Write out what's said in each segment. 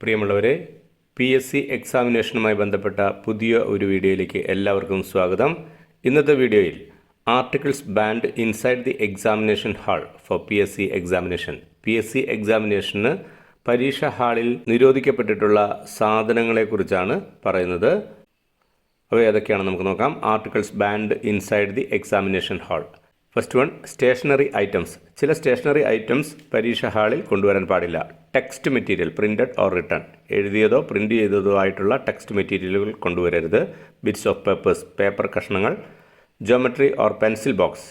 പ്രിയമുള്ളവരെ P S C എക്സാമിനേഷനുമായി ബന്ധപ്പെട്ട പുതിയ ഒരു വീഡിയോയിലേക്ക് എല്ലാവർക്കും സ്വാഗതം. ഇന്നത്തെ വീഡിയോയിൽ articles banned inside the examination hall for P S C examination P S C എക്സാമിനേഷന് പരീക്ഷ ഹാളിൽ നിരോധിക്കപ്പെട്ടിട്ടുള്ള സാധനങ്ങളെക്കുറിച്ചാണ് പറയുന്നത്. അവ ഏതൊക്കെയാണ് നമുക്ക് നോക്കാം. Articles banned inside the examination hall first one stationery items ചില സ്റ്റേഷനറി ഐറ്റംസ് പരീക്ഷ ഹാളിൽ കൊണ്ടുവരാൻ പാടില്ല. Text material printed or written എഴുതിയതോ print ചെയ്തതോ ആയിട്ടുള്ള ടെക്സ്റ്റ് മെറ്റീരിയലുകൾ കൊണ്ടുവരരുത്. ബിറ്റ്സ് ഓഫ് പേപ്പേഴ്സ് പേപ്പർ കഷ്ണങ്ങൾ geometry or pencil box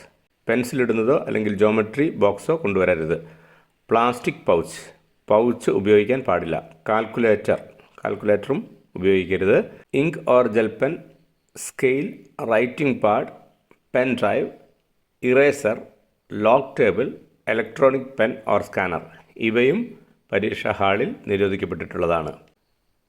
pencil ഇടുന്നതോ അല്ലെങ്കിൽ ജോമെട്രി ബോക്സോ കൊണ്ടുവരരുത്. പ്ലാസ്റ്റിക് പൗച്ച് പൗച്ച് ഉപയോഗിക്കാൻ പാടില്ല. കാൽക്കുലേറ്റർ കാൽക്കുലേറ്ററും ഉപയോഗിക്കരുത്. Ink or gel pen scale writing pad pen drive eraser log table electronic pen or scanner ഇവയും പരീക്ഷാ ഹാളിൽ നിരോധിക്കപ്പെട്ടിട്ടുള്ളതാണ്.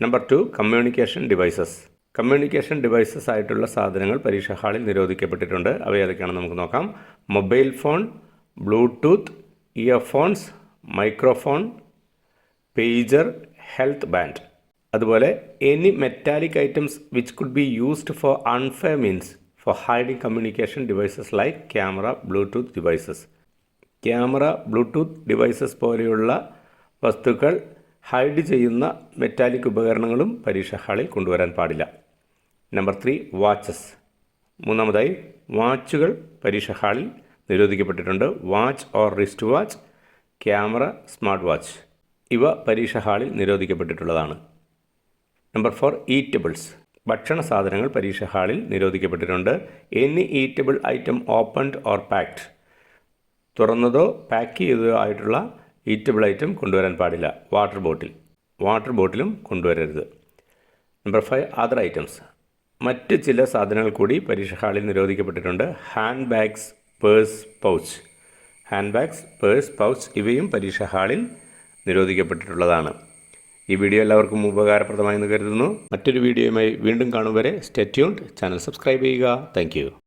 Number two communication devices communication devices ആയിട്ടുള്ള സാധനങ്ങൾ പരീക്ഷാ ഹാളിൽ നിരോധിക്കപ്പെട്ടിട്ടുണ്ട്. അവ ഏതൊക്കെയാണെന്ന് നമുക്ക് നോക്കാം. Mobile phone Bluetooth earphones microphone pager health band അതുപോലെ any metallic items which could be used for unfair means for hiding communication devices like camera Bluetooth devices camera Bluetooth devices പോലെയുള്ള വസ്തുക്കൾ ഹൈഡ് ചെയ്യുന്ന മെറ്റാലിക് ഉപകരണങ്ങളും പരീക്ഷാ ഹാളിൽ കൊണ്ടുവരാൻ പാടില്ല. Number three watches മൂന്നാമതായി വാച്ചുകൾ പരീക്ഷാ ഹാളിൽ നിരോധിക്കപ്പെട്ടിട്ടുണ്ട്. Watch or wrist watch camera smart watch ഇവ പരീക്ഷാ ഹാളിൽ നിരോധിക്കപ്പെട്ടിട്ടുള്ളതാണ്. നമ്പർ ഫോർ ഈറ്റബിൾസ് ഭക്ഷണ സാധനങ്ങൾ പരീക്ഷ ഹാളിൽ നിരോധിക്കപ്പെട്ടിട്ടുണ്ട്. Any eatable item opened or packed തുറന്നതോ pack ചെയ്തതോ ആയിട്ടുള്ള ഈറ്റബിൾ ഐറ്റം കൊണ്ടുവരാൻ പാടില്ല. വാട്ടർ ബോട്ടിൽ വാട്ടർ ബോട്ടിലും കൊണ്ടുവരരുത്. നമ്പർ ഫൈവ് അതർ ഐറ്റംസ് മറ്റ് ചില സാധനങ്ങൾ കൂടി പരീക്ഷ ഹാളിൽ നിരോധിക്കപ്പെട്ടിട്ടുണ്ട്. Hand bags purse pouch hand bags purse pouch ഇവയും പരീക്ഷ ഹാളിൽ നിരോധിക്കപ്പെട്ടിട്ടുള്ളതാണ്. ഈ വീഡിയോ എല്ലാവർക്കും ഉപകാരപ്രദമായി എന്ന് കരുതുന്നു. മറ്റൊരു വീഡിയോയുമായി വീണ്ടും കാണും വരെ സ്റ്റെറ്റ്യൂൺഡ് ചാനൽ സബ്സ്ക്രൈബ് ചെയ്യുക. താങ്ക്